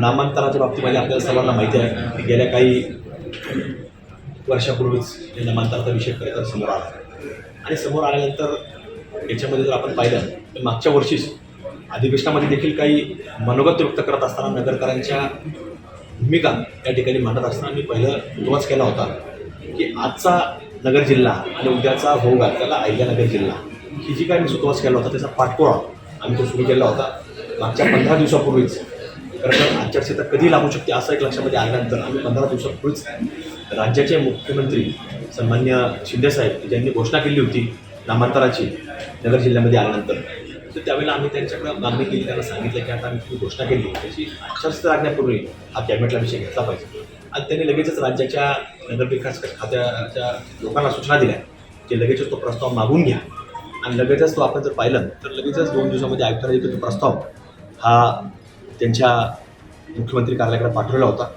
नामांतराच्या बाबतीमध्ये आपल्याला सर्वांना माहिती आहे की गेल्या काही वर्षापूर्वीच हे नामांतराचा विषय खरं तर समोर आला. आणि समोर आल्यानंतर याच्यामध्ये जर आपण पाहिलं तर मागच्या वर्षीच अधिवेशनामध्ये देखील काही मनोगत व्यक्त करत असताना नगरकरांच्या भूमिका त्या ठिकाणी मांडत असताना मी पहिलं तुलाच केला होता की आजचा नगर जिल्हा आणि उद्याचा भोग आहे त्याला अहिल्यानगर जिल्हा. ही जी काय मी सुतवास केला होता त्याचा पाठपुरावा आम्ही तो सुरू केला होता. मागच्या पंधरा दिवसापूर्वीच खरं आचारसंहिता कधी लागू शकते असं एक लक्षामध्ये आल्यानंतर आम्ही पंधरा दिवसापूर्वीच राज्याचे मुख्यमंत्री सन्मान्य शिंदेसाहेब ज्यांनी घोषणा केली होती नामांतराची नगर जिल्ह्यामध्ये आल्यानंतर. तर त्यावेळेला आम्ही त्यांच्याकडं मागणी केली त्यांना सांगितलं की आता आम्ही तुम्ही घोषणा केली. त्याची आचारसंहिता लागण्यापूर्वी हा कॅबिनेटला विषय घेतला पाहिजे. आणि त्यांनी लगेचच राज्याच्या नगरविकास खात्याच्या लोकांना सूचना दिल्या की लगेचच तो प्रस्ताव मागून घ्या. आणि लगेचच तो आपण जर पाहिलं तर लगेचच दोन दिवसामध्ये आयुक्तांना देखील तो प्रस्ताव हा त्यांच्या मुख्यमंत्री कार्यालयाकडे पाठवलेला होता.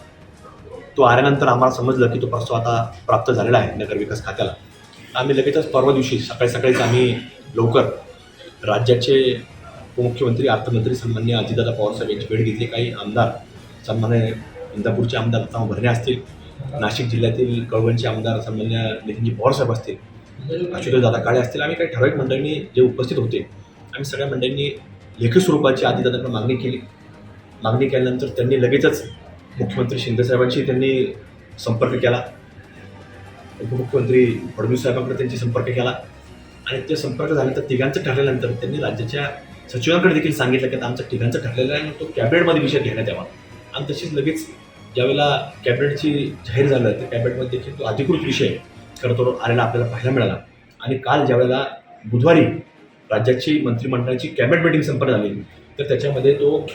तो आल्यानंतर आम्हाला समजलं की तो प्रस्ताव आता प्राप्त झालेला आहे नगरविकास खात्याला. आम्ही लगेचच परवा दिवशी सकाळी सकाळीच आम्ही लवकर राज्याचे उपमुख्यमंत्री अर्थमंत्री सन्मान्य अजितदादा पवारसाहेब यांची भेट घेतली. काही आमदार सन्मान्य इंदापूरचे आमदार दत्तामा भरणे असतील नाशिक जिल्ह्यातील कळवणचे आमदार सन्मान्य नितीनजी पवारसाहेब असतील अशोकदादा दादा काळे असतील आम्ही काही ठराविक मंडळींनी जे उपस्थित होते आम्ही सगळ्या मंडळींनी लेखी स्वरूपाची आदिदादांकडे मागणी केली. मागणी केल्यानंतर त्यांनी लगेचच मुख्यमंत्री शिंदेसाहेबांशी त्यांनी संपर्क केला. उपमुख्यमंत्री फडणवीस साहेबांकडे त्यांची संपर्क केला. आणि ते संपर्क झाल्यानंतर तिघांचं ठरल्यानंतर त्यांनी राज्याच्या सचिवांकडे देखील सांगितलं की आमचं आमचा तिघांचं ठरलेलं आहे आणि तो कॅबिनेटमध्ये विषय घेण्यात यावा. आणि तशीच लगेच ज्यावेळेला कॅबिनेटची जाहीर झालं तर कॅबिनेटमध्ये देखील तो अधिकृत विषय खरं तर आलेला आपल्याला पाहायला मिळाला. आणि काल ज्यावेळेला बुधवारी राज्याची मंत्रिमंडळाची कॅबिनेट मिटिंग संपन्न झाली तर त्याच्यामध्ये तो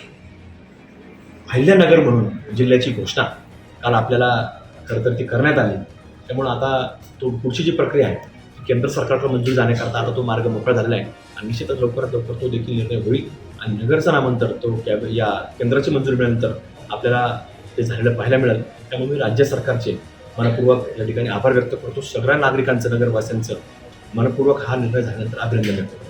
अहिल्यानगर म्हणून जिल्ह्याची घोषणा काल आपल्याला खरं तर ती करण्यात आली. त्यामुळं आता तो पुढची जी प्रक्रिया आहे ती केंद्र सरकारकडे मंजूर जाण्याकरता आता तो मार्ग मोकळा झालेला आहे आणि निश्चितच लवकरात लवकर तो देखील निर्णय होईल आणि नगरचं नामांतर तो कॅब या केंद्राची मंजुरी मिळाल्यानंतर आपल्याला ते झालेलं पाहायला मिळेल. त्यामुळे मी राज्य सरकारचे मनपूर्वक या ठिकाणी आभार व्यक्त करतो. सगळ्या नागरिकांचं नगरवासियांचं मनपूर्वक हा निर्णय झाल्यानंतर अभिनंदन व्यक्त करतो.